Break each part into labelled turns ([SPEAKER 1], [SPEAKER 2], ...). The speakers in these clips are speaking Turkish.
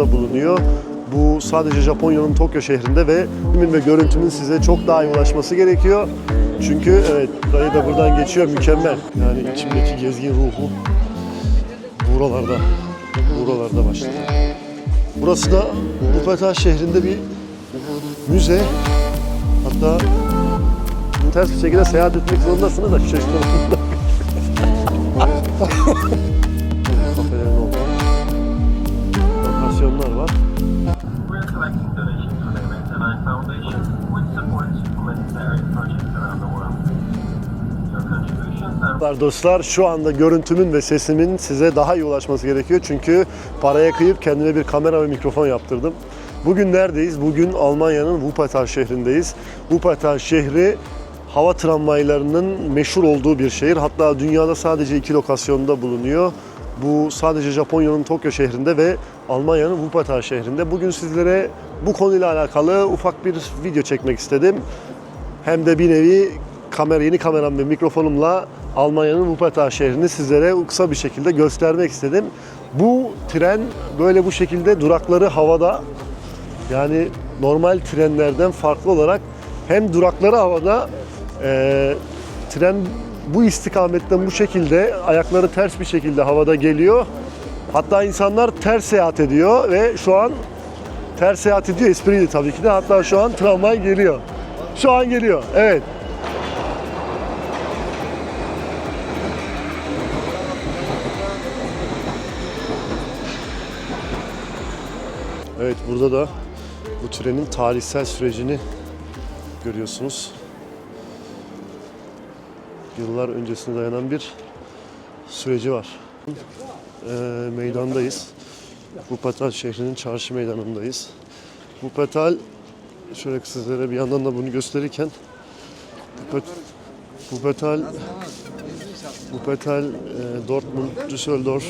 [SPEAKER 1] da bulunuyor. Bu sadece Japonya'nın Tokyo şehrinde ve filmin ve görüntünün size çok daha iyi ulaşması gerekiyor. Çünkü evet dayı da buradan geçiyor mükemmel. Yani içimdeki gezgin ruhu buralarda, buralarda başladı. Burası da Wuppertal şehrinde bir müze. Hatta ters bir şekilde seyahat etmek zorundasınız da şu
[SPEAKER 2] are
[SPEAKER 1] Dostlar, dostlar şu anda görüntümün ve sesimin size daha iyi ulaşması gerekiyor. Çünkü paraya kıyıp kendime bir kamera ve mikrofon yaptırdım. Bugün neredeyiz? Bugün Almanya'nın Wuppertal şehrindeyiz. Wuppertal şehri hava tramvaylarının meşhur olduğu bir şehir. Hatta dünyada sadece iki lokasyonda bulunuyor. Bu sadece Japonya'nın Tokyo şehrinde ve Almanya'nın Wuppertal şehrinde. Bugün sizlere bu konuyla alakalı ufak bir video çekmek istedim. Hem de bir nevi kamera, yeni kameram ve mikrofonumla Almanya'nın Wuppertal şehrini sizlere kısa bir şekilde göstermek istedim. Bu tren böyle bu şekilde durakları havada yani normal trenlerden farklı olarak hem durakları havada eee, tren bu istikametten bu şekilde ayakları ters bir şekilde havada geliyor. Hatta insanlar ters seyahat ediyor ve şu an ters seyahat ediyor. Espriydi tabii ki de. Hatta şu an tramvay geliyor. Şu an geliyor. Evet. Evet burada da bu trenin tarihsel sürecini görüyorsunuz. Yıllar öncesine dayanan bir süreci var. Ee, meydandayız. Wuppertal şehrinin çarşı meydanındayız. Wuppertal şöyle sizlere bir yandan da bunu gösterirken Wuppert- Wuppertal Wuppertal, e, Dortmund, Düsseldorf,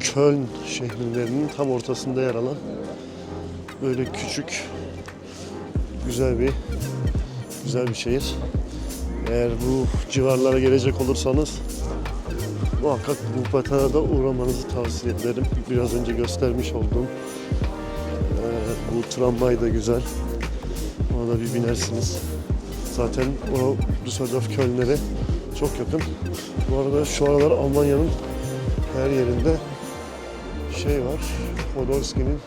[SPEAKER 1] Köln şehirlerinin tam ortasında yer alan böyle küçük güzel bir güzel bir şehir. Eğer bu civarlara gelecek olursanız muhakkak Wuppertal'a da uğramanızı tavsiye ederim. Biraz önce göstermiş olduğum e, bu tramvay da güzel. Ona da bir binersiniz. Zaten o Düsseldorf Köln'lere çok yakın. Bu arada şu aralar Almanya'nın her yerinde şey var. Podolski'nin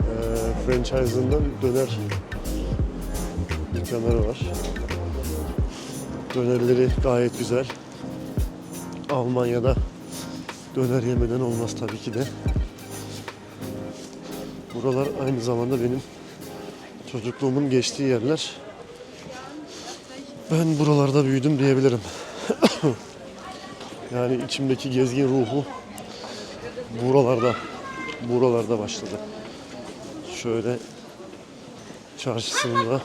[SPEAKER 1] e, franchise'ından döner dükkanları var. Dönerleri gayet güzel. Almanya'da döner yemeden olmaz tabii ki de. Buralar aynı zamanda benim çocukluğumun geçtiği yerler. Ben buralarda büyüdüm diyebilirim. yani içimdeki gezgin ruhu buralarda buralarda başladı. Şöyle çarşısını da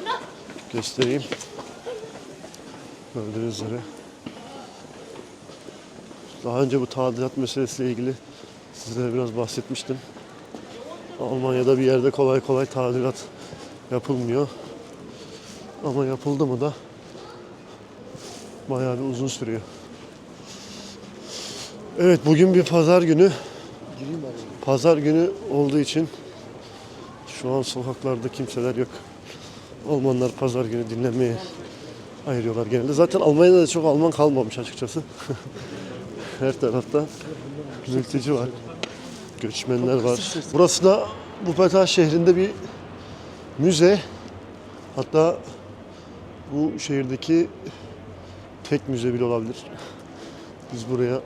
[SPEAKER 1] göstereyim. Gördüğünüz üzere. Daha önce bu tadilat meselesiyle ilgili sizlere biraz bahsetmiştim. Almanya'da bir yerde kolay kolay tadilat yapılmıyor. Ama yapıldı mı da bayağı bir uzun sürüyor. Evet bugün bir pazar günü. Pazar günü olduğu için şu an sokaklarda kimseler yok. Almanlar pazar günü dinlenmeye ayırıyorlar genelde. Zaten Almanya'da da çok Alman kalmamış açıkçası. Her tarafta mülteci var. Göçmenler var. Burası da Wuppertal şehrinde bir müze. Hatta bu şehirdeki tek müze bile olabilir. Biz buraya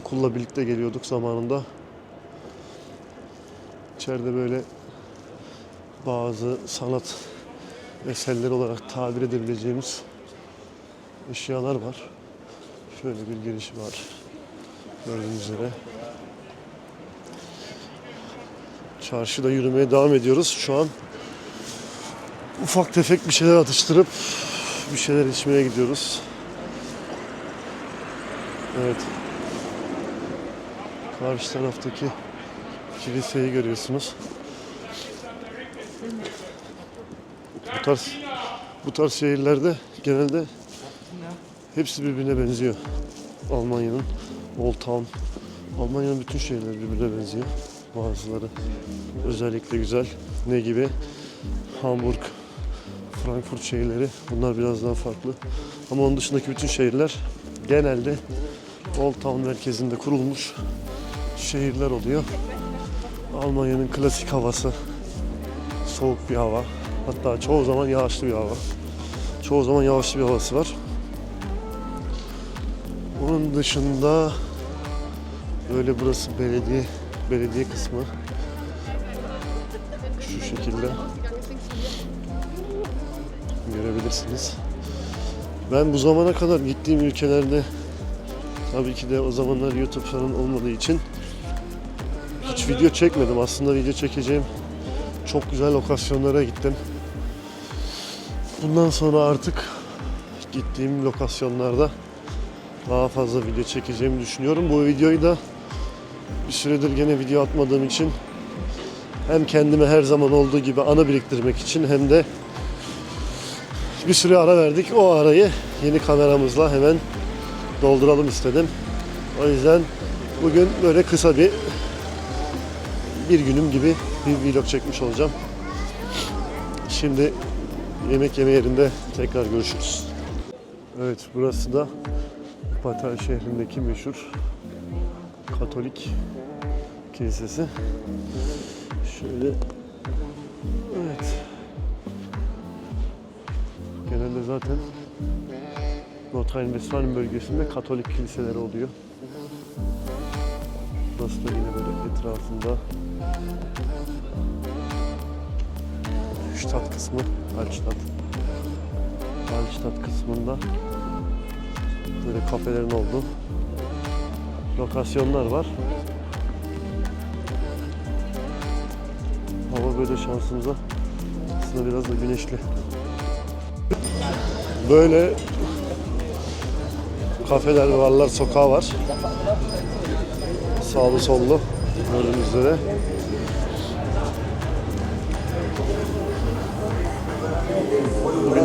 [SPEAKER 1] okulla birlikte geliyorduk zamanında. İçeride böyle bazı sanat eserleri olarak tabir edebileceğimiz eşyalar var. Şöyle bir girişi var. Gördüğünüz üzere. Çarşıda yürümeye devam ediyoruz. Şu an ufak tefek bir şeyler atıştırıp bir şeyler içmeye gidiyoruz. Evet. Karşı taraftaki kiliseyi görüyorsunuz. Bu tarz bu tarz şehirlerde genelde hepsi birbirine benziyor. Almanya'nın Old Town, Almanya'nın bütün şehirleri birbirine benziyor. Bazıları özellikle güzel. Ne gibi? Hamburg, Frankfurt şehirleri. Bunlar biraz daha farklı. Ama onun dışındaki bütün şehirler genelde Old Town merkezinde kurulmuş şehirler oluyor. Almanya'nın klasik havası. Soğuk bir hava. Hatta çoğu zaman yağışlı bir hava. Çoğu zaman yağışlı bir havası var. Onun dışında böyle burası belediye belediye kısmı. Şu şekilde görebilirsiniz. Ben bu zamana kadar gittiğim ülkelerde tabii ki de o zamanlar YouTube falan olmadığı için hiç video çekmedim. Aslında video çekeceğim çok güzel lokasyonlara gittim. Bundan sonra artık gittiğim lokasyonlarda daha fazla video çekeceğimi düşünüyorum. Bu videoyu da bir süredir gene video atmadığım için hem kendime her zaman olduğu gibi ana biriktirmek için hem de bir süre ara verdik. O arayı yeni kameramızla hemen dolduralım istedim. O yüzden bugün böyle kısa bir bir günüm gibi bir vlog çekmiş olacağım. Şimdi yemek yeme yerinde tekrar görüşürüz. Evet burası da Patel şehrindeki meşhur Katolik kilisesi. Şöyle evet. Genelde zaten Nordrhein-Westfalen bölgesinde Katolik kiliseleri oluyor. Burası da yine böyle etrafında Stadt kısmı, Altstadt. Altstadt kısmında böyle kafelerin olduğu lokasyonlar var. Hava böyle şansımıza aslında biraz da güneşli. Böyle kafeler, varlar, sokağı var. Sağlı sollu gördüğünüz üzere.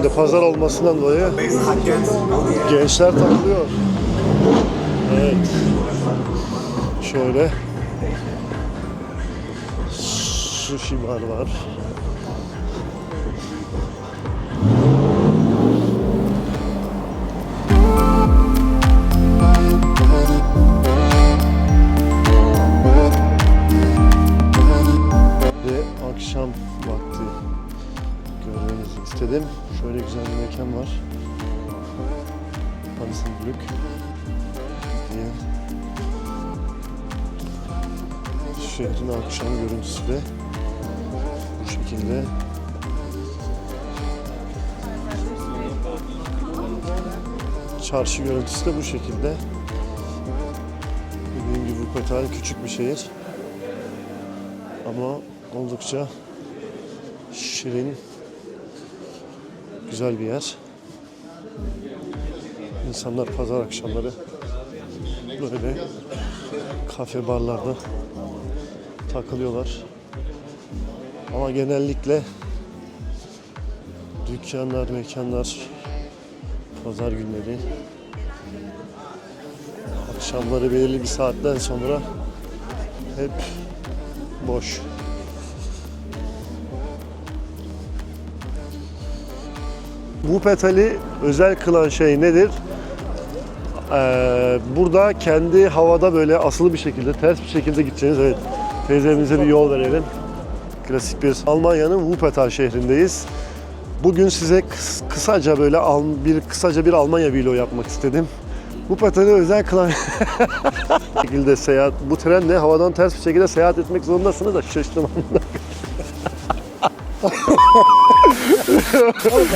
[SPEAKER 1] De pazar olmasından dolayı gençler takılıyor. Evet. Şöyle. Sushi bar var. Şehrin akşam görüntüsü de bu şekilde. Çarşı görüntüsü de bu şekilde. Dediğim gibi Wuppertal küçük bir şehir. Ama oldukça şirin, güzel bir yer. İnsanlar pazar akşamları böyle kafe barlarda takılıyorlar. Ama genellikle dükkanlar, mekanlar pazar günleri akşamları belirli bir saatten sonra hep boş. Bu petali özel kılan şey nedir? Ee, burada kendi havada böyle asılı bir şekilde, ters bir şekilde gideceğiniz, evet teyzemize bir yol verelim. Klasik bir Almanya'nın Wuppertal şehrindeyiz. Bugün size kıs- kısaca böyle bir kısaca bir Almanya vlog yapmak istedim. Wuppertal'i özel kılan şekilde seyahat, bu trenle havadan ters bir şekilde seyahat etmek zorundasınız da şaştım.